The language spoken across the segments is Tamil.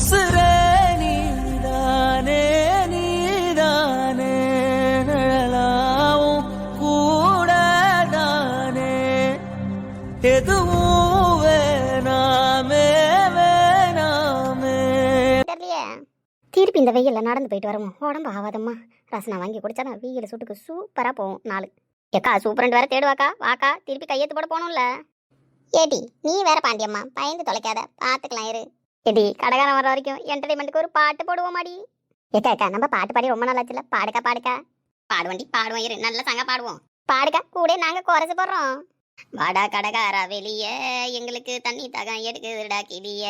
உசுரே நீதானே நீதானே நிழலாவும் கூடதானே எதுவும் வேணாமே வேணாமே திருப்பி இந்த வெயில்ல நடந்து போயிட்டு வருவோம் உடம்பு ஆகாதம்மா. ரசனா வாங்கி குடிச்சா வெயில் சுட்டுக்கு சூப்பரா போகும் நாலு ஏக்கா சூப்பரண்ட் வேற தேடுவாக்கா? வாக்கா திருப்பி கையெழுத்து போட போகணும்ல. ஏடி நீ வேற பாண்டியம்மா. பயந்து தொலைக்காத. பார்த்துக்கலாம் இரு. ஏடி கடைக்காரன் வர வரைக்கும் என்டர்டைன்மெண்ட்டுக்கு ஒரு பாட்டு போடுவோமாடி ஏக்கா ஏக்கா நம்ம பாட்டு பாடி ரொம்ப நாள் ஆச்சுல பாடுக்கா. பாடுக்கா பாடுவண்டி பாடுவோம் இரு. நல்ல சங்க பாடுவோம். பாடுக்கா கூட நாங்க குறைச்சு போடுறோம். வாடா கடைக்காரா வெளியே. எங்களுக்கு தண்ணி தகம் எடுக்குதுடா கிளிய.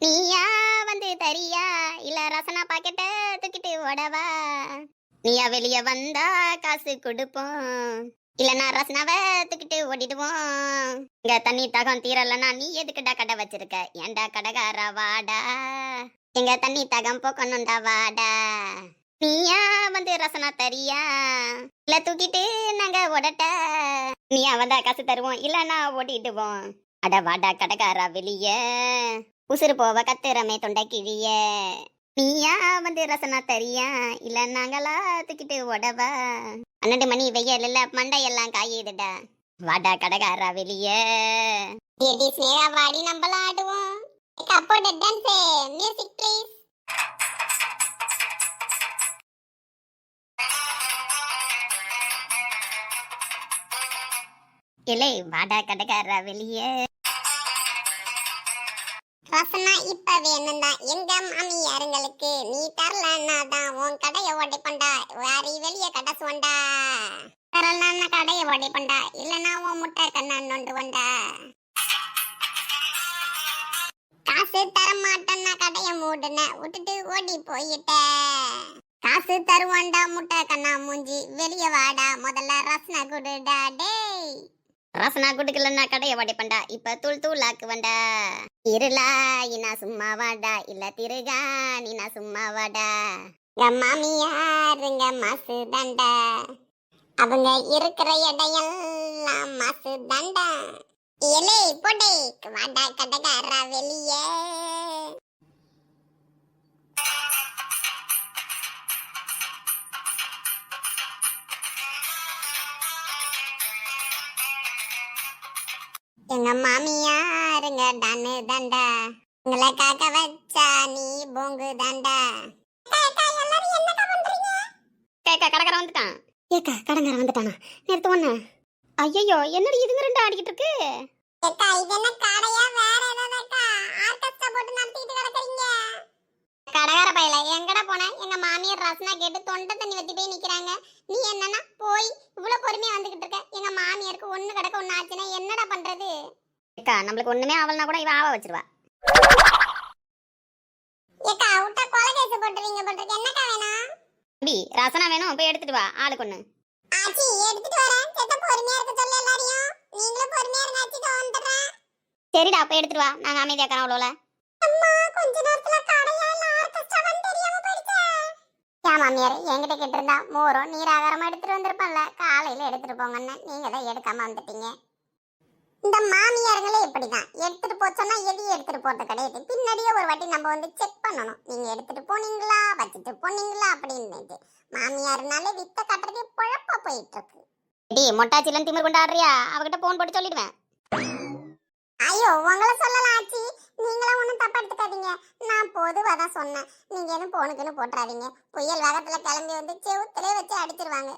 நீயா வந்து தரியா? இல்ல ரசனா பாக்கெட்ட தூக்கிட்டு ஓடவா? நீயா வெளிய வந்தா காசு கொடுப்போம். இல்லனா ரசனாவை தூக்கிட்டு ஓடிடுவோம். இங்க தண்ணி தகம் தீரலன்னா நீ எதுக்குடா கடை வச்சிருக்க? ஏன்டா கடைக்காரா வாடா? எங்க தண்ணி தகம் போக்கணும்டா வாடா. நீயா வந்து ரசனா தரியா? இல்ல தூக்கிட்டு நாங்க ஓடட்ட? நீயா வந்தா காசு தருவோம் இல்லனா ஓடிடுவோம். அட வாடா கடைக்காரா வெளியே. உசுறு போவ கத்துறமே தொண்டை கிழிய நீயா வந்து ரசனா தரியா? இல்ல நாங்களா தூக்கிட்டு உடவா? பன்னெண்டு மணி வெயில் இல்ல மண்டையெல்லாம் காயுதுடா. வாடா கடகாரா வெளிய. ஏடி ஸ்னேகா வாடி நம்மளாம் ஆடுவோம். அப்போட டான்ஸ் மியூசிக் ப்ளீஸ் இல்லை வாடா கடைக்காரா வெளியே. வேணும்டா எங்க மாமியாருங்களுக்கு நீ தரலன்னா தான் உன் கடையை உடைப்பண்டா வாரி வெளிய கடை சுவண்டா? தரலன்னா கடையை உடைப்பண்டா இல்லனா உன் முட்டை கண்ணா நொண்டு வண்டா காசு தர மாட்டேன்னா கடையை மூடுன விட்டுட்டு ஓடி போயிட்ட. காசு தருவான்டா முட்டை கண்ணா மூஞ்சி வெளிய வாடா முதல்ல ரசனை குடுடா டேய். ரசனா குடுக்கலன்னா கடையை பண்டா இப்ப தூள் தூள் வண்டா. இருளா இனா சும்மா வாடா. இல்ல திருகா நீனா சும்மா வாடா. எங்க மாமியாருங்க மாசு அவங்க இருக்கிற இடையெல்லாம் மாசு தண்டா. எலே போட்டே வாடா கடகாரா வெளியே. எங்க மாமியாருங்க டானு தண்டா. உங்களை காக்க வச்சா நீ போங்கு தண்டா. கேக்கா கடற்கரை வந்துட்டான். ஏக்கா கடற்கரை வந்துட்டானா? நேரத்து ஒண்ணு ஐயோ என்னடி இதுங்க ரெண்டு ஆடிக்கிட்டு இருக்கு? ஏக்கா இது என்ன கடையா? வேற ஏதாவதுக்கா? ஆர்கெஸ்ட்ரா போட்டு நடத்திட்டு கிடக்குறீங்க. கடகார பையல எங்கடா போன? எங்க மாமியார் ரசனா கேட்டு தொண்டை தண்ணி வத்தி போய் நிக்கிறாங்க. நீ என்னன்னா போய் இவ்வளவு பொறுமையா வந்துகிட்டு இருக்க? எங்க மாமியாருக்கு ஒண்ணு கிடக்க ஒண்ணு ஆச்சுன்னா என்னடா பண்றது? ஏக்கா நம்மளுக்கு ஒண்ணுமே ஆவலனா கூட இவ ஆவ வச்சிருவா. ஏக்கா விட்டா கொலை கேஸ் போட்டுறீங்க போட்டுருக்கு என்னக்கா வேணும்? பி ரசனா வேணும் போய் எடுத்துட்டு வா ஆளுக்கு ஒண்ணு. ஆச்சி எடுத்துட்டு வரேன். செத்த பொறுமையா இருக்க சொல்ல எல்லாரையும். நீங்களும் பொறுமையா இருங்க ஆச்சி வந்துடுறேன் சரிடா போய் எடுத்துட்டு வா. நாங்க அமைதியா இருக்கறோம் அவ்வளோல அம்மா கொஞ்ச நேரத்துல மாமியார் என்கிட்ட கேட்டிருந்தா மோரும் நீராகாரமா எடுத்துட்டு வந்திருப்பேன்ல காலையில எடுத்துட்டு போங்கன்னு நீங்க தான் எடுக்காம வந்துட்டீங்க. இந்த மாமியாருங்களே இப்படிதான். எடுத்துட்டு போச்சோன்னா எதையும் எடுத்துட்டு போறது கிடையாது. பின்னாடியே ஒரு வாட்டி நம்ம வந்து செக் பண்ணணும். நீங்க எடுத்துட்டு போனீங்களா? வச்சுட்டு போனீங்களா? அப்படின்னு மாமியாருனாலே வித்த கட்டுறதே குழப்பா போயிட்டு இருக்கு. டி மொட்டாச்சிலன்னு திமிர் கொண்டாடுறியா? அவகிட்ட போன் போட்டு சொல்லிடுவேன். ஐயோ உங்களை சொல்லலாம் ஆச்சி. நீங்களும் ஒன்றும் தப்பா எடுத்துக்காதீங்க. நான் பொதுவாக தான் சொன்னேன். நீங்க எதுவும் போனுக்குன்னு போட்டுறாதீங்க. புயல் வேகத்துல கிளம்பி வந்து செவுத்திலே வச்சு அடிச்சிருவாங்க.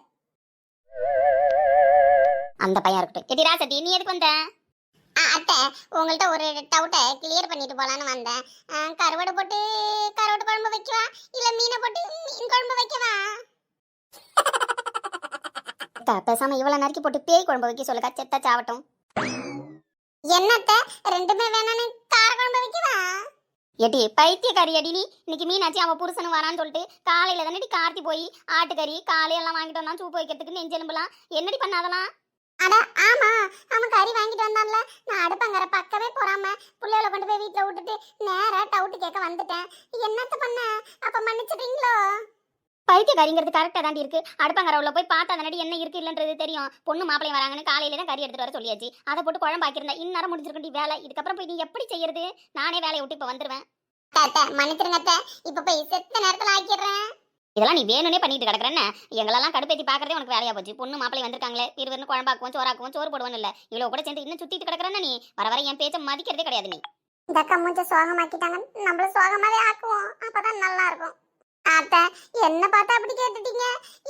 அந்த பையன் இருக்கட்டும். எடி ராசதி நீ எதுக்கு வந்த? ஆ, அத்தை உங்கள்ட்ட ஒரு டவுட்டை கிளியர் பண்ணிட்டு போலான்னு வந்தேன். ஆ, கருவாடு போட்டு கருவாடு குழம்பு வைக்கவா? இல்ல மீனை போட்டு மீன் குழம்பு வைக்கவா? அக்கா, பேசாம இவ்வளவு நறுக்கி போட்டு பேய் குழம்பு வைக்க சொல்லுக்கா செத்த சாவட்டும். என்னத்த? ரெண்டுமே வேணான்னு கார குழம்பு வைக்கவா எடி பைத்தியக்காரி அடி நீ. இன்னைக்கு மீனாச்சி அவன் புருஷனு வரான்னு சொல்லிட்டு காலையில தானடி கார்த்தி போய் ஆட்டுக்கறி காலையெல்லாம் வாங்கிட்டு வந்தான் சூப்பு வைக்கிறதுக்கு நெஞ்செலும்புலாம் என்னடி பண்ணாதலாம் அட ஆமா. அவன் கறி வாங்கிட்டு வந்தான்ல. நான் அடுப்பங்கர பக்கவே போறாம புள்ளையோட கொண்டு போய் வீட்டுல விட்டுட்டு நேரா டவுட் கேட்க வந்துட்டேன். என்னத்த பண்ண? அப்ப மன்னிச்சிட்டீங்களோ பைத்தியக்காரிங்கிறது கரெக்டாக தாண்டி இருக்கு. அடுப்பங்கரவுல போய் பார்த்தா தானடி என்ன இருக்கு இல்லைன்றது தெரியும். பொண்ணு மாப்பிளையும் வராங்கன்னு காலையில தான் கறி எடுத்துட்டு வர சொல்லியாச்சு. அதை போட்டு குழம்பாக்கியிருந்தா இந்நேரம் முடிஞ்சிருக்கண்டி வேலை. இதுக்கப்புறம் போய் நீ எப்படி செய்யறது? நானே வேலையை விட்டு இப்போ வந்துடுவேன் அத்தை மன்னிச்சிருங்க அத்தை. இப்ப போய் செத்த நேரத்துல ஆக்கிடுறேன். இதெல்லாம் நீ வேணும்னே பண்ணிட்டு கிடக்குறேன்னு எங்களெல்லாம் கடுப்பேத்தி பாக்குறதே உனக்கு வேலையா போச்சு. பொண்ணு மாப்பிளை வந்திருக்காங்களே. இருவருன்னு குழம்பாக்குவோம் சோறாக்குவோம் சோறு போடுவோம் இல்ல. இவ்வளவு கூட சேர்ந்து இன்னும் சுத்திட்டு கிடக்குறேன்னு நீ? வர வர என் பேச்ச மதிக்கிறதே கிடையாது நீ. இந்த அக்கா மூஞ்ச சோகமாக்கிட்டாங்க நம்மள சோகமாவே ஆக்குவோம். அப்பதான் நல்லா இருக்கும். அத்த என்ன பார்த்தா அப்படி கேட்டுட்டீங்க?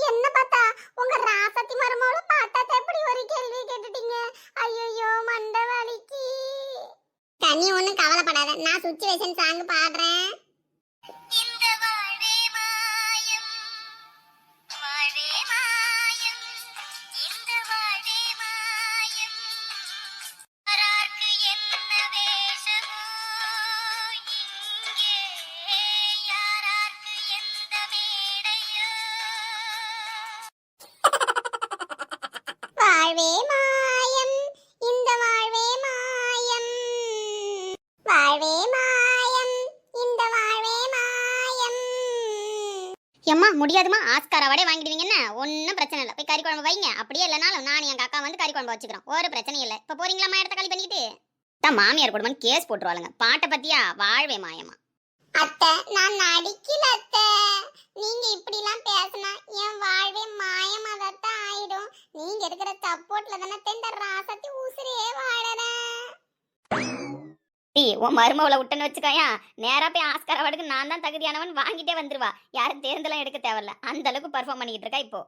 என்ன பார்த்தா உங்க ராசத்தி மருமோள பார்த்தா எப்படி ஒரு கேள்வி கேட்டுட்டீங்க? ஐயோ மண்ட வலிக்கு. கனி ஒன்றும் கவலைப்படாத. நான் சுச்சுவேஷன் சாங் பாடுறேன். வாழ்வே மாயம். இந்த வாழ்வே மாயம். எம்மா முடியாதுமா ஆஸ்கார் அவார்டே வாங்கிடுவீங்கன்னா ஒன்றும் பிரச்சனை இல்லை. போய் கறி குழம்பு வைங்க. அப்படியே இல்லைனாலும் நான் எங்க அக்கா வந்து கறி குழம்பு வச்சுக்கிறோம். ஒரு பிரச்சனையும் இல்லை. இப்போ போறீங்களாம்மா இடத்த காலி பண்ணிக்கிட்டு? தான் மாமியார் குடும்பம் கேஸ் போட்டுருவாளுங்க. பாட்டை பத்தியா? வாழ்வே மாயமா அத்தை நான் நடிக்கல அத்தை. நீங்க இப்படிலாம் பேசினா என் வாழ்வே மாயமாதான் ஆயிடும். நீங்க இருக்கிற சப்போர்ட்ல தானே தெந்த ராசத்தி உசிரே வாழறேன். டி உன் மருமவளை விட்டுன்னு வச்சுக்கோயா நேரா போய் ஆஸ்கார் அவார்டுக்கு நான் தான் தகுதியானவன் வாங்கிட்டே வந்துருவா. யாரும் தேர்ந்தெல்லாம் எடுக்க தேவையில்ல. அந்த அளவுக்கு பெர்ஃபார்ம் பண்ணிக்கிட்டு இருக்கா இப்போ.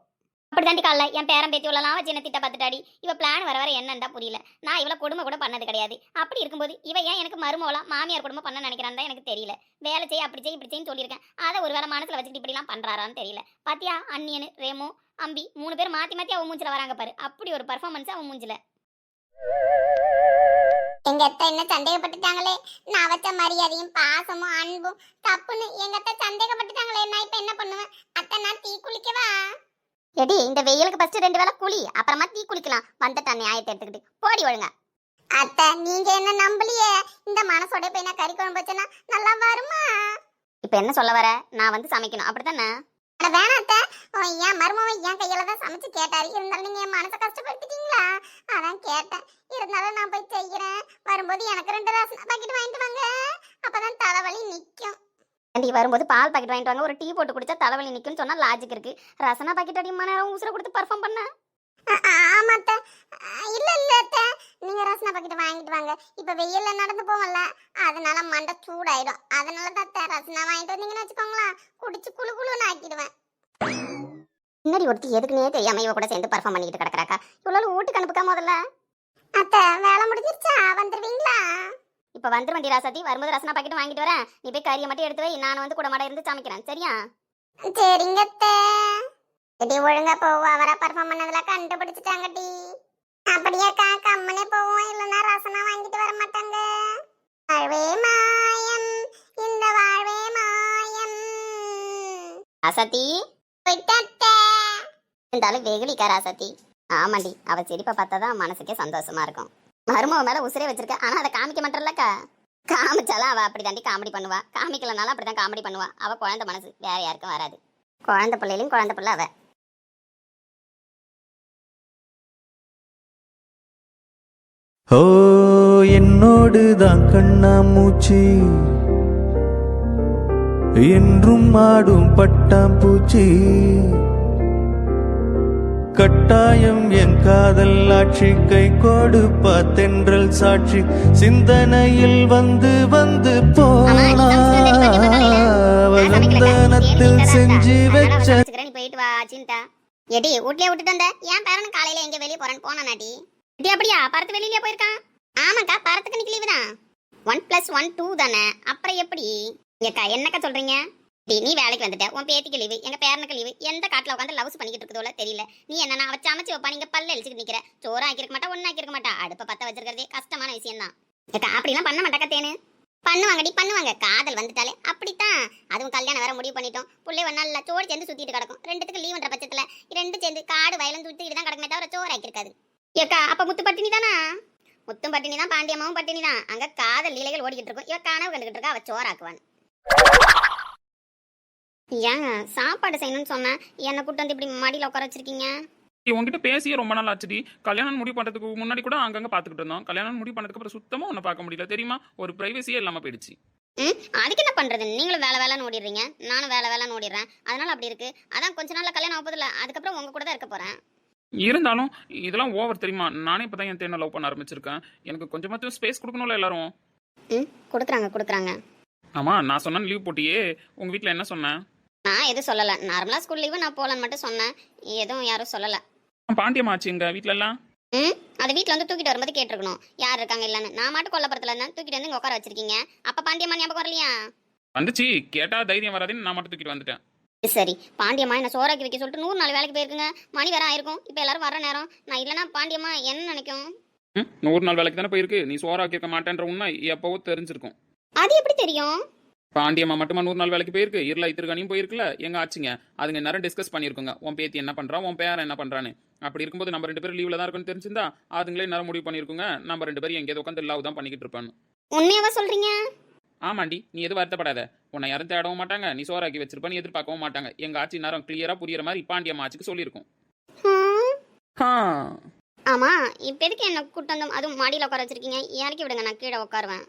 அப்படி தாண்டி காலைல என் பேரன் பேத்தி உள்ளலாம் வச்சு என்ன திட்ட பார்த்துட்டாடி. இவ பிளான் வர வர என்னன்னு புரியல. நான் இவ்வளோ கொடுமை கூட பண்ணது கிடையாது. அப்படி இருக்கும்போது இவ ஏன் எனக்கு மருமவளா மாமியார் குடும்பம் பண்ண நினைக்கிறான்னு தான் எனக்கு தெரியல. வேலை செய்ய அப்படி செய்ய இப்படி செய்யும் சொல்லியிருக்கேன். அதை ஒரு வேளை மனசில் வச்சுட்டு இப்படிலாம் பண்ணுறாரான்னு தெரியல. பாத்தியா அன்னியனு ரேமு அம்பி மூணு பேர் மாத்தி மாத்தி அவன் மூஞ்சில் வராங்க பாரு. அப்படி ஒரு பர்ஃபார்மன்ஸ் அவன் மூஞ்சில. எங்க அத்தை என்ன சந்தேகப்பட்டுட்டாங்களே? நான் வச்ச மரியாதையும் பாசமும் அன்பும் தப்புன்னு எங்க அத்தை சந்தேகப்பட்டுட்டாங்களே? நான் இப்ப என்ன பண்ணுவேன்? அத்தை நான் தீ குளிக்கவா? எடி இந்த வெயிலுக்கு ஃபர்ஸ்ட் ரெண்டு வேளை குளி அப்புறமா தீ குளிக்கலாம். வந்துட்டான் நியாயத்தை எடுத்துக்கிட்டு. போடி ஒழுங்க. அத்தை நீங்க என்ன நம்பலையே? இந்த மனசோட போய் நான் கறி குழம்பு வச்சேன்னா நல்லா வருமா? இப்ப என்ன சொல்ல வர? நான் வந்து சமைக்கணும். அப்படித்தானே? அட வேணாம் என் மருமவன் என் கையில தான் சமைச்சு கேட்டாரு. இருந்தாலும் நீங்க என் மனசை கஷ்டப்படுத்திட்டீங்களா? அதான் கேட்டேன். இருந்தாலும் நான் போய் செய்யறேன். வரும்போது எனக்கு ரெண்டு ரசனா பாக்கெட் வாங்கிட்டு வாங்க. அப்பதான் தலைவலி நிக்கும். ஆண்டி வரும்போது பால் பாக்கெட் வாங்கிட்டு வாங்க. ஒரு டீ போட்டு குடிச்சா தலைவலி நிக்கும்னு சொன்னா லாஜிக் இருக்கு. ரசனா பாக்கெட் அடிமா நேரம் உசுர கொடுத்து பர்ஃபார்ம் பண்ண. ஆமா அத்தை இல்ல இல்ல அத்தை. நீங்க ரசனா பாக்கெட் வாங்கிட்டு வாங்க. இப்ப வெயில்ல நடந்து போவோம்ல அதனால மண்டை சூடாயிடும். அதனால தான் ரசனா வாங்கிட்டு வந்தீங்கன்னு வச்சுக்கோங்களேன். குடிச்சு குளு குளுன்னு ஆக்கிடுவேன். முன்னாடி ஒருத்தி எதுக்குனே தெரியாம இவ கூட சேர்ந்து பர்ஃபார்ம் பண்ணிக்கிட்டு கிடக்குறாக்கா? இவ்வளவு வீட்டுக்கு அனுப்புக்கா முதல்ல? அத்தை வேலை முடிஞ்சிருச்சா? வந்துருவீங்களா? இப்ப வந்துரு வண்டி ராசாத்தி வரும்போது ரசனா பாக்கெட் வாங்கிட்டு வரேன். நீ போய் கறியை மட்டும் எடுத்து வை. நான் வந்து கூட மாட இருந்து சமைக்கிறேன். சரியா? சரிங்க டி ஒழுங்கா போவோம் அவரை பர்ஃபார்ம் பண்ணதுல கண்டுபிடிச்சிட்டாங்க டி அப்படியே கா கம்மனே போவோம். இல்லைன்னா ரசனா வாங்கிட்டு வர மாட்டாங்க. வாழ்வே மாயம். இந்த வாழ்வே மாயம். அசதி இருந்தாலும் வெகுளிக்கா ராசதி ஆமாண்டி. அவ சிரிப்பை பார்த்தா தான் மனசுக்கே சந்தோஷமா இருக்கும். மருமக மேல உசுரே வச்சிருக்க. ஆனா அதை காமிக்க மாட்டேன்லக்கா காமிச்சாலும் அவ அப்படி தாண்டி காமெடி பண்ணுவா. காமிக்கலனாலும் அப்படிதான் காமெடி பண்ணுவா. அவ குழந்தை மனசு. வேற யாருக்கும் வராது. குழந்தை பிள்ளையிலும் குழந்தை பிள்ளை அவ. ஓ என்னோடு தான் கண்ணாமூச்சி என்றும் ஆடும் பட்டாம்பூச்சி கட்டாயம் என் காதல் ஆட்சி கை கொடுப்பா தென்றல் சாட்சி. சிந்தனையில் வந்து வந்து போனா வசந்தனத்தில் செஞ்சு வச்ச போயிட்டு வா சிந்தா எடி வீட்லயே விட்டுட்டு வந்த. என் பேரன் காலையில எங்க வெளியே போறேன்னு போனா நாட்டி இது அப்படியா? பரத்து வெளியில போயிருக்கான். ஆமாக்கா பரத்துக்கு இன்னைக்கு லீவு தான். ஒன் பிளஸ் ஒன் டூ தானே. அப்புறம் எப்படி? ஏக்கா என்னக்கா சொல்றீங்க? டி நீ வேலைக்கு வந்துட்ட. உன் பேத்திக்கு லீவு எங்க பேரனுக்கு லீவு எந்த காட்டுல உட்காந்து லவ்ஸ் பண்ணிக்கிட்டு இருக்குதோல தெரியல. நீ என்னன்னா அவ சமைச்சு வைப்பா நீங்க பல்ல அழிச்சுட்டு நிக்கிற. சோறா ஆக்கிருக்க மாட்டா ஒண்ணு ஆக்கிருக்க மாட்டா. அடுப்ப பத்த வச்சிருக்கிறதே கஷ்டமான விஷயம் தான் ஏக்கா அப்படிலாம் பண்ண மாட்டாக்கா தேனு. பண்ணுவாங்கடி பண்ணுவாங்க. காதல் வந்துட்டாலே அப்படித்தான். அதுவும் கல்யாணம் வேற முடிவு பண்ணிட்டோம். பிள்ளை ஒன்னா இல்ல சோறு சேர்ந்து சுத்திட்டு கிடக்கும். ரெண்டுத்துக்கு லீவ்ன்ற பட்சத்துல ரெண்டு சேர்ந்து காடு வயலும் சுத்திட்டு தான் கிடக்குமே தவிர சோறு ஆக்கிருக்காது ஏக்கா அப்ப முத்து பட்டினி தானா? முத்தும் பட்டினி தான் பாண்டியம்மாவும் பட்டினி தான். அங்க காதல் லீலைகள் ஓடிக்கிட்டு இருக்கும். இவ கனவு கண்டுகிட்டு இருக்கா அவ சோறாக்குவான் ஏங்க சாப்பாடு செய்யணும்னு சொன்னேன் என்னை கூட்டு வந்து இப்படி மடியில் உட்கார வச்சிருக்கீங்க? நீ உன்கிட்ட பேசியே ரொம்ப நாள் ஆச்சுடி. கல்யாணம் முடிவு பண்றதுக்கு முன்னாடி கூட அங்கங்க பாத்துக்கிட்டு இருந்தோம். கல்யாணம் முடிவு பண்ணதுக்கு அப்புறம் சுத்தமா உன்னை பார்க்க முடியல. தெரியுமா? ஒரு பிரைவசியே இல்லாம போயிடுச்சு. ம் அதுக்கு என்ன பண்றது? நீங்களும் வேலை வேலைன்னு ஓடிடுறீங்க. நானும் வேலை வேலைன்னு ஓடிடுறேன். அதனால அப்படி இருக்கு. அதான் கொஞ்ச நாள்ல கல்யாணம் ஆகுதில்ல அதுக்கப்புறம் உங்க கூட தான் இருக்க போறேன். இருந்தாலும் இதெல்லாம் ஓவர் தெரியுமா? நானே இப்பதான் என் தேனை லவ் பண்ண ஆரம்பிச்சிருக்கேன். எனக்கு கொஞ்சமாச்சும் ஸ்பேஸ் கொடுக்கணும்ல எல்லாரும்? ம் கொடுக்குறாங்க கொடுக்குறாங்க. ஆமா நான் சொன்ன லீவ் போட்டியே. உங்க வீட்ல என்ன சொன்னேன்? நான் எதுவும் சொல்லலை. நார்மலாக ஸ்கூல் லீவு நான் போகலான்னு மட்டும் சொன்னேன். எதுவும் யாரும் சொல்லலை. பாண்டியமாச்சு எங்க வீட்ல எல்லாம் ம் அது வீட்டில் வந்து தூக்கிட்டு வரும்போது கேட்டிருக்கணும். யார் இருக்காங்க இல்லைன்னு. நான் மாட்டு கொல்லப்புறத்துல இருந்தேன். தூக்கிட்டு வந்து இங்கே உட்கார வச்சிருக்கீங்க. அப்போ பாண்டியம்மா ஞாபகம் வரலையா? வந்துச்சு. கேட்டா தைரியம் வராதுன்னு நான் மட்டும் தூக்கிட்டு வந்துட்டேன். சரி. பாண்டியம்மா என்ன சோறாக்கி வைக்க சொல்லிட்டு நூறு நாள் வேலைக்கு போயிருக்குங்க. மணி வேற ஆயிருக்கும். இப்போ எல்லாரும் வர நேரம். நான் இல்லைன்னா பாண்டியம்மா என்ன நினைக்கும்? நூறு நாள் வேலைக்கு தானே போயிருக்கு. நீ சோறாக்கி இருக்க மாட்டேன்ற உண்மை எப்பவோ தெரிஞ்சிருக்கும். அது எப்படி தெரியும்? பாண்டியம்மா மட்டுமா நூறு நாள் வேலைக்கு போயிருக்கு? இருளா இத்திருக்கானியும் போயிருக்குல்ல? எங்க ஆச்சுங்க? அதுங்க நேரம் டிஸ்கஸ் பண்ணியிருக்குங்க. உன் பேத்தி என்ன பண்றா? உன் பேரன் என்ன பண்றான்னு. அப்படி இருக்கும்போது நம்ம ரெண்டு பேரும் லீவ்ல தான் இருக்குன்னு தெரிஞ்சிருந்தா அதுங்களே நேரம் முடிவு பண்ணியிருக்குங்க. நம்ம ரெண்டு பேரும் எங்கேயாவது உட்காந்து லவ் தான் பண்ணிக்கிட்டு இருப்பான்னு உண்மையாவா சொல்றீங்க? ஆமாண்டி நீ எதுவும் வருத்தப்படாத. உன்னை யாரும் தேடவும் மாட்டாங்க. நீ சோறாக்கி வச்சிருப்பான்னு எதிர்பார்க்கவும் மாட்டாங்க. எங்க ஆட்சி நேரம் கிளியரா புரியுற மாதிரி பாண்டியம்மா ஆச்சுக்கு சொல்லியிருக்கும். ஆமா இப்போ எதுக்கு என்ன கூட்டம் வந்து அதுவும் மாடியில் உட்கார வச்சிருக்கீங்க. இறக்கி விடுங்க நான் கீழே உட்காருவேன்.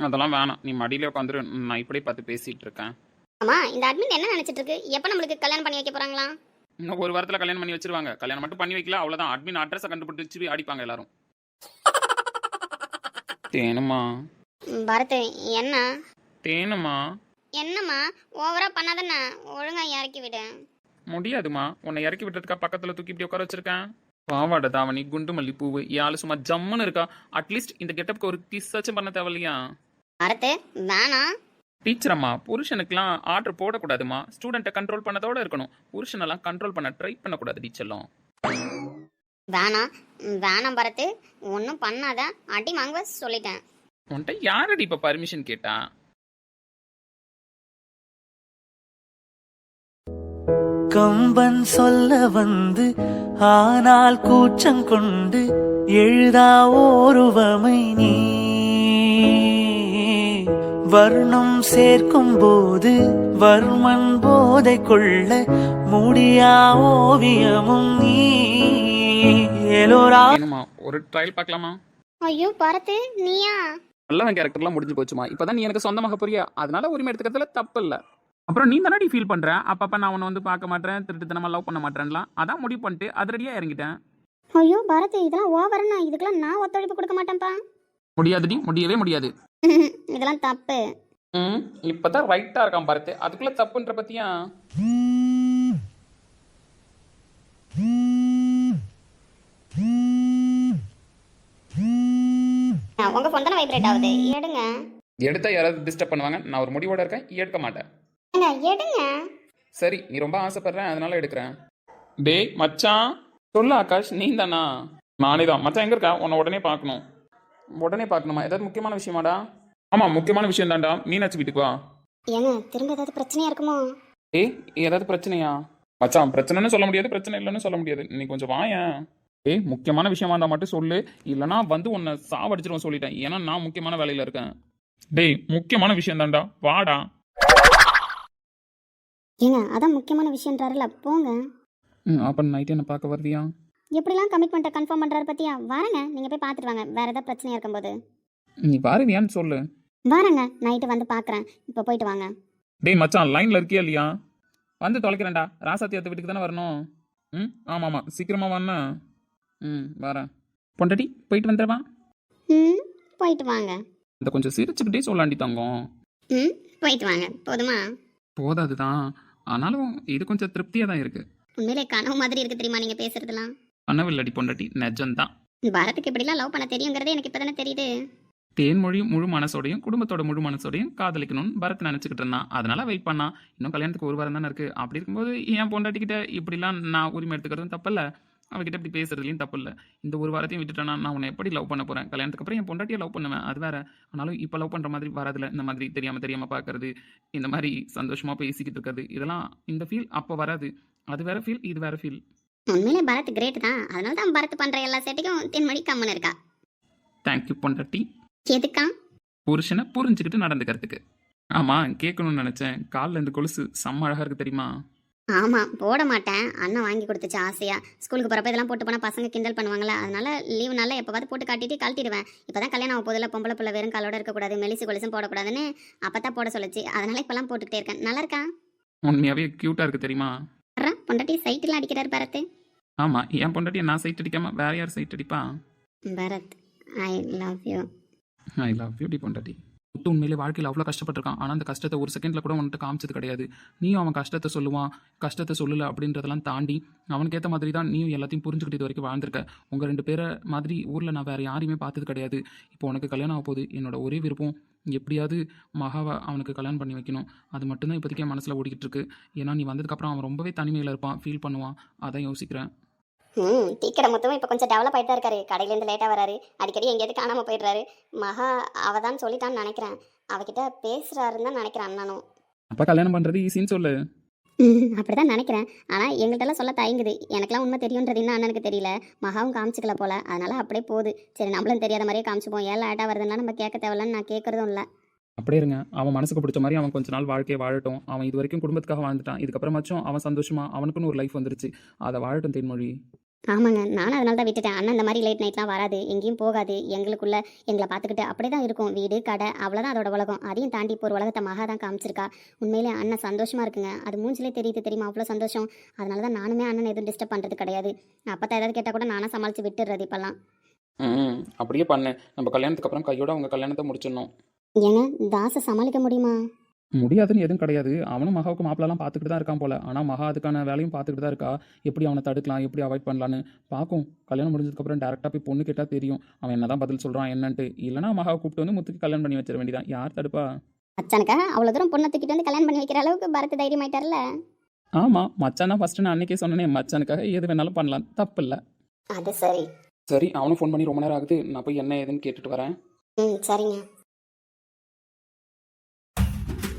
அதெல்லாம் வேணாம். நீ மடியில உட்காந்துரு. நான் இப்படி பார்த்து பேசிட்டு இருக்கேன். ஆமா இந்த அட்மின் என்ன நினைச்சிட்டு இருக்கு? எப்போ நம்மளுக்கு கல்யாணம் பண்ணி வைக்க போறாங்களா? இன்னும் ஒரு வாரத்துல கல்யாணம் பண்ணி வச்சிருவாங்க. கல்யாணம் மட்டும் பண்ணி வைக்கல அவ்வளவுதான். அட்மின் அட்ரஸை கண்டுபிடிச்சு அடிப்பாங்க எல்லாரும். தேனுமா பரத் என்ன? தேனுமா? என்னம்மா? ஓவரா பண்ணாதானே ஒழுங்கா இறக்கி விடு. முடியாதுமா. உன்னை இறக்கி விட்டதுக்கா பக்கத்துல தூக்கி இப்படி உட்கார வச்சிருக்கேன். பாவாடை தாவணி குண்டு மல்லி பூவு யாழ் சும்மா ஜம்முன்னு இருக்கா. அட்லீஸ்ட் இந்த கெட்டப்புக்கு ஒரு கிஸ்ஸாச்சும் பண்ண தேவையில்லையா? பரத் வேணாம் டீச்சர் அம்மா புருஷனுக்குலாம் ஆர்டர் போடக்கூடாதுமா. ஸ்டூடெண்ட்டை கண்ட்ரோல் பண்ணதோட இருக்கணும். புருஷனெல்லாம் கண்ட்ரோல் பண்ண ட்ரை பண்ணக்கூடாது டீச்சர்லாம் வேணாம் வேணாம் பரத். ஒன்றும் பண்ணாத. அடி வாங்குவ சொல்லிட்டேன். உன்கிட்ட யாரடி இப்ப பர்மிஷன் கேட்டா? கம்பன் சொல்ல வந்து ஆனால் கூச்சம் கொண்டு எழுதா ஓருவமை நீ. வர்ணம் சேர்க்கும் போது வர்மன் போதை கொள்ள முடியா ஓவியமும் நீ. எலோரா ஒரு ட்ரையல் பார்க்கலாமா? ஐயோ பரத் நீயா? நல்லவன் கேரக்டர்லாம் முடிஞ்சு போச்சுமா. இப்பதான் நீ எனக்கு சொந்தமாக புரியா. அதனால உரிமை எடுத்துக்கிறதுல தப்பு இல்லை. அப்புறம் நீ தானே ஃபீல் பண்ற? அப்பப்ப நான் உன்னை வந்து பார்க்க மாட்டேன் திருட்டுத்தனமா லவ் பண்ண மாட்டேன்லாம். அதான் முடிவு பண்ணிட்டு அதிரடியா இறங்கிட்டேன். ஐயோ பரத் இதெல்லாம் ஓவர்ண்ணா இதுக்கெல்லாம் நான் ஒத்துழைப்பு கொடுக்க மாட்டேன்ப்பா. முடியாதுடி முடியவே முடியாது. இதெல்லாம் தப்பு. ம் இப்பதான் ரைட்டா இருக்கான் பாருத்து அதுக்குள்ள தப்புன்ற பத்தியா? ஆ, உங்க ஃபோன் தானே வைப்ரேட் ஆகுது. எடுங்க. எடுத்தா யாராவது டிஸ்டர்ப் பண்ணுவாங்க. நான் ஒரு முடிவோட இருக்கேன். எடுக்க மாட்டேன். ஏங்க, எடுங்க. சரி நீ ரொம்ப ஆசைப்படுற அதனால எடுக்கிறேன். டேய் மச்சான். சொல்லு ஆகாஷ் நீ தானா நானே தான் மச்சான் எங்க இருக்கா? உன்னை உடனே பார்க்கணும். உடனே பார்க்கணுமா? ஏதாவது முக்கியமான விஷயமாடா? ஆமா முக்கியமான விஷயம் தான்டா. மீனாட்சி வீட்டுக்கு வா. ஏங்க திரும்ப ஏதாவது பிரச்சனையா இருக்குமோ? ஏய் ஏதாவது பிரச்சனையா? மச்சான் பிரச்சனைன்னு சொல்ல முடியாது பிரச்சனை இல்லைன்னு சொல்ல முடியாது. நீ கொஞ்சம் வாயேன். ஏய் முக்கியமான விஷயமா இருந்தா மட்டும் சொல்லு. இல்லைனா வந்து உன்னை சாவடிச்சிருவேன் சொல்லிட்டேன். ஏன்னா நான் முக்கியமான வேலையில இருக்கேன். டேய் முக்கியமான விஷயம் தான்டா. வாடா. ஏங்க அதான் முக்கியமான விஷயம்ன்றாருல போங்க. ம் அப்போ நைட் என்ன பார்க்க வருவியா? எப்படிலாம் கமிட்மெண்ட்டை கன்ஃபார்ம் பண்ணுறாரு பத்தியா? வரேங்க. நீங்கள் போய் பார்த்துட்டு வாங்க. வேறு ஏதாவது பிரச்சனையா இருக்கும்போது. நீ வருவியான்னு சொல்லு. வரேங்க. நைட்டு வந்து பார்க்குறேன். இப்போ போயிட்டு வாங்க. டேய் மச்சான் லைன்ல இருக்கியா இல்லையா? வந்து தொலைக்கிறேன்டா. ராசாத்தி அத்தை வீட்டுக்கு தானே வரணும்? ம் ஆமாம் ஆமாம். சீக்கிரமா வாண்ணா. ம் வரேன். பொண்டாட்டி போயிட்டு வந்துடுவா? ம் போயிட்டு வாங்க. இந்த கொஞ்சம் சிரிச்சுக்கிட்டே சொல்லாண்டி தங்கம். ம் போயிட்டு வாங்க. போதுமா? போதாது தான் ஆனாலும் இது கொஞ்சம் திருப்தியாக தான் இருக்கு. உண்மையிலே கனவு மாதிரி இருக்கு தெரியுமா நீங்கள் பேசுறதுலாம் கனவில்லடி பொண்டாட்டி நிஜம்தான் பாரத்துக்கு எப்படிலாம் லவ் பண்ண தெரியுங்கிறதே எனக்கு இப்போ தானே தெரியுது தேன்மொழி முழு மனசோடையும் குடும்பத்தோட முழு மனசோடையும் காதலிக்கணும்னு பரத் நினச்சிக்கிட்டு இருந்தான். அதனால வெயிட் பண்ணா. இன்னும் கல்யாணத்துக்கு ஒரு வாரம் தானே இருக்கு. அப்படி இருக்கும்போது என் பொண்டாட்டிக்கிட்ட இப்படிலாம் நான் உரிமை எடுத்துக்கிறதும் தப்பில்ல. அவகிட்ட இப்படி பேசுறதுலையும் தப்பு இல்லை. இந்த ஒரு வாரத்தையும் விட்டுட்டேன்னா நான் உன்னை எப்படி லவ் பண்ண போறேன்? கல்யாணத்துக்கு அப்புறம் என் பொண்டாட்டியை லவ் பண்ணுவேன். அது வேற. ஆனாலும் இப்போ லவ் பண்ற மாதிரி வராதுல. இந்த மாதிரி தெரியாம தெரியாம பார்க்கறது இந்த மாதிரி சந்தோஷமா பேசிக்கிட்டு இருக்கிறது இதெல்லாம் இந்த ஃபீல் அப்போ வராது. அது வேற ஃபீல் இது வேற ஃபீல் உண்மையிலே பரத் கிரேட் தான். அதனால தான் பரத் பண்ணுற எல்லா செட்டுக்கும் தென்மணி கம்மன் இருக்கா? தேங்க்யூ பொண்டாட்டி. எதுக்கா? புருஷனை புரிஞ்சுக்கிட்டு நடந்துக்கிறதுக்கு. ஆமா கேட்கணும்னு நினைச்சேன். காலில் இந்த கொலுசு செம்ம அழகா இருக்கு தெரியுமா? ஆமாம் போட மாட்டேன். அண்ணன் வாங்கி கொடுத்துச்சு ஆசையாக ஸ்கூலுக்கு போகிறப்ப இதெல்லாம் போட்டு போனால் பசங்க கிண்டல் பண்ணுவாங்களே? அதனால லீவு நாளில் எப்போவாது போட்டு காட்டிட்டு கழட்டிடுவேன். இப்போ தான் கல்யாணம் ஆக போதில் பொம்பளை பிள்ளை வெறும் காலோட இருக்கக்கூடாது மெலிசு கொலிசும் போடக்கூடாதுன்னு அப்போ தான் போட சொல்லுச்சு. அதனால இப்போலாம் போட்டுக்கிட்டே இருக்கேன். நல்லா இருக்கா? உண்மையாகவே க்யூட்டாக இருக்குது தெரியுமா? பொண்டாட்டி சைட்டில் அடிக்கிறார் பரத். ஆமாம் என் பொண்டாட்டி நான் சைட் அடிக்காமல் வேற யார் சைட் அடிப்பா? Bharath I love you I love beauty பொண்டாட்டி. முத்து உண்மையிலே வாழ்க்கையில் அவ்வளோ கஷ்டப்பட்டிருக்கான். ஆனால் அந்த கஷ்டத்தை ஒரு செகண்டில் கூட உன்கிட்ட காமிச்சது கிடையாது. நீயும் அவன் கஷ்டத்தை சொல்லுவான். கஷ்டத்தை சொல்லலை அப்படின்றதெல்லாம் தாண்டி அவனுக்கு ஏற்ற மாதிரி தான் நீயும் எல்லாத்தையும் புரிஞ்சுக்கிட்டு இது வரைக்கும் வாழ்ந்திருக்க. உங்கள் ரெண்டு பேரை மாதிரி ஊரில் நான் வேறு யாரையுமே பார்த்தது கிடையாது. இப்போ உனக்கு கல்யாணம் ஆக போகுது. என்னோட ஒரே விருப்பம் எப்படியாவது மகாவை அவனுக்கு கல்யாணம் பண்ணி வைக்கணும். அது மட்டும்தான் இப்போதைக்கே மனசில் ஓடிக்கிட்டு இருக்கு. ஏன்னா நீ வந்ததுக்கப்புறம் அவன் ரொம்பவே தனிமையில் இருப்பான் ஃபீல் பண்ணுவான். அதான் யோசிக்கிறேன். ம் டீக்கடை மொத்தமும் இப்போ கொஞ்சம் டெவலப் ஆகிட்டு இருக்காரு. கடையிலேருந்து லேட்டாக வராரு. அடிக்கடி எங்கேயாவது காணாமல் போயிடுறாரு. மகா அவ தான் சொல்லிட்டான்னு நினைக்கிறேன். அவகிட்ட பேசுகிறாருன்னு தான் நினைக்கிறேன் அண்ணனும். அப்போ கல்யாணம் பண்ணுறது ஈஸின்னு சொல்லு. அப்படி தான் நினைக்கிறேன். ஆனால் எங்கள்கிட்டலாம் சொல்ல தயங்குது. எனக்கெல்லாம் உண்மை தெரியுன்றது இன்னும் அண்ணனுக்கு தெரியல. மகாவும் காமிச்சிக்கல போல. அதனால அப்படியே போகுது. சரி நம்மளும் தெரியாத மாதிரியே காமிச்சுப்போம். ஏன் லேட்டாக வருதுன்னா நம்ம கேட்க தேவையில்லன்னு நான் கேட்குறதும் இல்லை. அப்படியே இருங்க. அவன் மனசுக்கு பிடிச்ச மாதிரி அவன் கொஞ்ச நாள் வாழ்க்கையை வாழட்டும். அவன் இது வரைக்கும் குடும்பத்துக்காக வாழ்ந்துட்டான். இதுக்கப்புறமாச்சும் அவன் சந்தோஷமா அவனுக்குன்னு ஒரு லைஃப் வந்துருச்சு. அதை வாழட்டும் தேன்மொழி. ஆமாங்க. நானும் அதனால தான் விட்டுட்டேன். அண்ணன் இந்த மாதிரி லேட் நைட்லாம் வராது. எங்கேயும் போகாது. எங்களுக்குள்ள எங்களை பார்த்துக்கிட்டு அப்படியே தான் இருக்கும். வீடு கடை அவ்வளோதான் அதோட உலகம். அதையும் தாண்டி இப்போ ஒரு உலகத்தை மகா தான் காமிச்சிருக்கா. உண்மையிலே அண்ணன் சந்தோஷமா இருக்குங்க. அது மூஞ்சிலே தெரியுது தெரியுமா? அவ்வளோ சந்தோஷம். அதனால தான் நானுமே அண்ணன் எதுவும் டிஸ்டர்ப் பண்ணுறது கிடையாது. அப்போ ஏதாவது கேட்டால் கூட நானாக சமாளித்து விட்டுறது இப்போல்லாம். ம் அப்படியே பண்ணு. நம்ம கல்யாணத்துக்கு அப்புறம் கையோட அவங்க கல்யாணத்தை முடிச்சிடணும். ஏங்க தாசை சமாளிக்க முடியுமா? முடியாதுன்னு எதுவும் கிடையாது. அவனும் மகாவுக்கு மாப்பிளலாம் பார்த்துக்கிட்டு தான் இருக்கான் போல. ஆனால் மகா அதுக்கான வேலையும் பார்த்துக்கிட்டு தான் இருக்கா? எப்படி அவனை தடுக்கலாம்? எப்படி அவாய்ட் பண்ணலான்னு? பார்க்கும் கல்யாணம் முடிஞ்சதுக்கப்புறம் டேரெக்டாக போய் பொண்ணு கேட்டால் தெரியும். அவன் என்னதான் பதில் சொல்கிறான் என்னன்ட்டு. இல்லைனா மகாவை கூப்பிட்டு வந்து முத்துக்கு கல்யாணம் பண்ணி வச்சிட வேண்டியதான் யார் தடுப்பா? அச்சானுக்காக அவ்வளோ தூரம் பொண்ணை தூக்கிட்டு வந்து கல்யாணம் பண்ணி வைக்கிற அளவுக்கு பரத் தைரியம் ஆயிட்டார்ல ஆமாம் மச்சான் தான் ஃபஸ்ட்டு நான் அன்னைக்கே சொன்னேனே. மச்சானுக்காக எது வேணாலும் பண்ணலாம். தப்பு இல்லை அது சரி. சரி அவனும் ஃபோன் பண்ணி ரொம்ப நேரம் ஆகுது. நான் போய் என்ன ஏதுன்னு கேட்டுட்டு வரேன். ம் சரிங்க.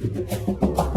あっ!